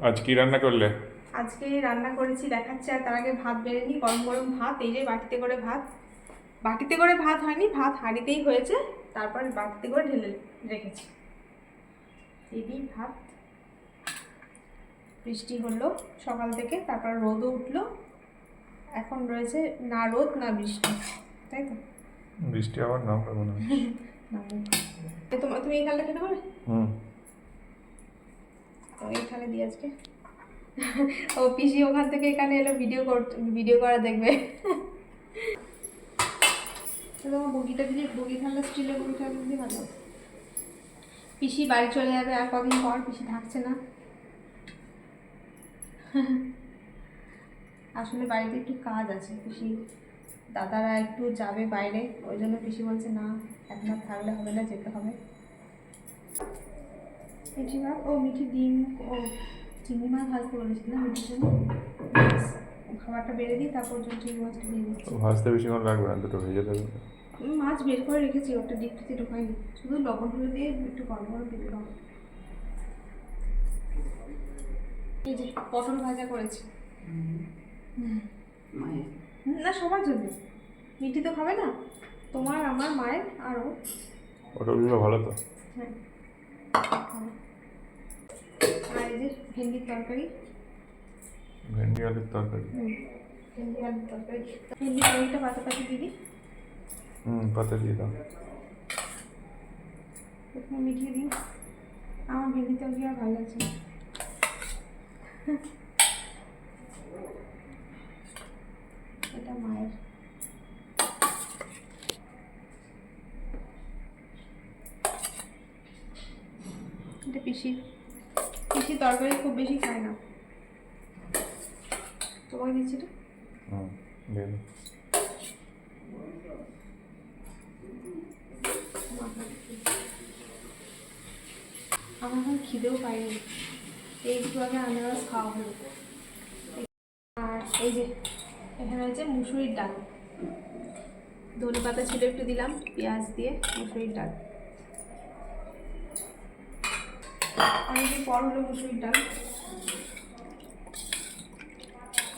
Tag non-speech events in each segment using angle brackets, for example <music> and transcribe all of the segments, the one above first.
আজ কি রান্না করলে? আজকে রান্না করেছি দেখাচ্ছি আর তার আগে ভাত বেড়ে নিই গরম গরম ভাত এই যে বাটিতে করে ভাত। বাটিতে করে ভাত হয়নি ভাত হাঁড়িতেই হয়েছে তারপর বাটিতে করে ঢেলে রেখেছি। এই ভাত। বৃষ্টি হলো সকাল থেকে তারপর রোদও উঠল। এখন রয়েছে না রোদ না বৃষ্টি তাই তো? বৃষ্টি আবার <laughs> না না। রোদ। তো তোমার তুমি এই খালটা খেতে পারবে? হুম। তো এখানে দিই আজকে। ও পিসি ওখান থেকে এখানে এলো ভিডিও ভিডিও করা দেখবে। তোমার বগিটা দিলে বগি থাকলে স্টিলের বগিটা দিলে ভালো। পিসি বাড়ি চলে যাবে আর কদিন পর পিসি থাকছে না। আসলে বাড়িতে একটু কাজ আছে পিসি দাদারা একটু যাবে বাইরে ওই জন্য পিসি বলছে না এখন থাকলে হবে না যেতে হবে। মিঠি ভাত ও মিঠি ডিম ও চিংড়ি মাছ ভাজতে বলেছিলাম মিঠির জন্য খাবারটা বেড়ে দিই তারপর জন্য চিংড়ি মাছটা দিয়ে দিচ্ছি। তো ভাজতে বেশিক্ষণ লাগবে না দুটো ভেজে দেবে। মাছ বের করে রেখেছি ওটা ডিপ ফ্রিজে ঢোকাইনি। শুধু লবণ হলুদ দিয়ে একটু গরম গরম দিতে হবে এই যে পটল ভাজা করেছি। হুম, না সবার জন্য। মিঠি তো খাবে না। তোমার আমার মায়ের আর ওর পটলগুলো ভালো তো। হ্যাঁ। ভেন্ডির তরকারি ভেন্ডি আলুর তরকারি হুম ভেন্ডি আলুর তরকারি ভেন্ডি তরকারিটা পাতা পাতি দিদি হুম পাতা দিয়ে দাও প্রথমে মিঠিয়ে দিই আমার ভেন্ডি তরকারি আর ভালো লাগছে না এটা মায়ের এটা পিসি পিসি তরকারি খুব বেশি খায় না। তোমাকে দিচ্ছি হুম আমার এখন খিদেও পাইনি। এই একটু আগে আনারস খাওয়া হলো। আর এই যে এখানে হচ্ছে মুসুরির ডাল। ধনে পাতা ছিল একটু দিলাম পেঁয়াজ দিয়ে মুসুরির ডাল। অনেকদিন পর হলো মুসুরির ডাল।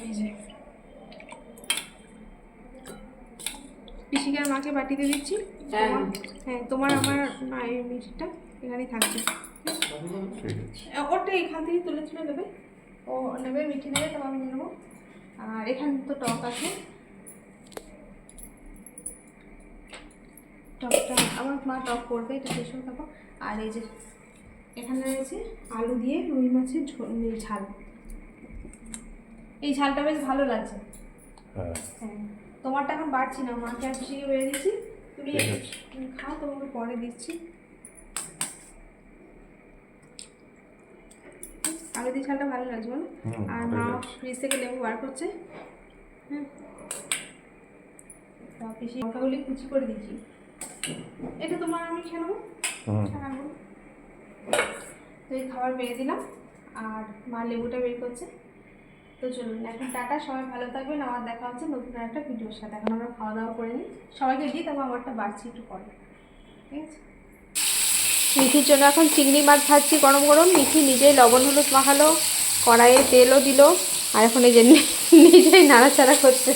এই যে। পিসিকে আর মাকে বাটিতে দিচ্ছি। হ্যাঁ। তোমার আমার মায়ের মিষ্টিটা এখানেই থাকবে। ওটা এখান থেকে তুলে তুলে নেবে। ও নেবে মিঠি নেবে তবে আমি নেব। আর এখানে তো টক আছে। টকটা আমার মা টক করবে এটা শেষ হয়ে আর এই যে এখানে রয়েছে আলু দিয়ে রুই মাছের ঝোল ঝাল। এই ঝালটা বেশ ভালো লাগছে। হ্যাঁ। হ্যাঁ। তোমারটা এখন বাড়ছি না মাকে আর পিসিকে বেড়ে দিচ্ছি। তুমি খাও তোমাকে পরে দিচ্ছি। আলু দিয়ে ঝালটা ভালো লাগছে বলো? আর মা ফ্রিজ থেকে লেবু বার করছে। হ্যাঁ পিসি লঙ্কাগুলি কুচি করে দিচ্ছি এটা তোমার আমি খেয়ে নেব। তো এই খাবার বেড়ে দিলাম, আর মা লেবুটা বের করছে। তো চলুন, এখন টাটা, সবাই ভালো থাকবেন আমার দেখা হচ্ছে নতুন একটা ভিডিওর সাথে। এখন আমরা খাওয়া দাওয়া করে নিই। সবাইকে দিই তারপর আমারটা বাড়ছি একটু পরে। ঠিক আছে? মিঠির জন্য এখন চিংড়ি মাছ ভাজছি গরম গরম। মিঠি নিজেই লবণ হলুদ মাখালো, কড়াইয়ে তেলও দিল, আর এখন এই যে <laughs> নিজেই নাড়াচাড়া করছে।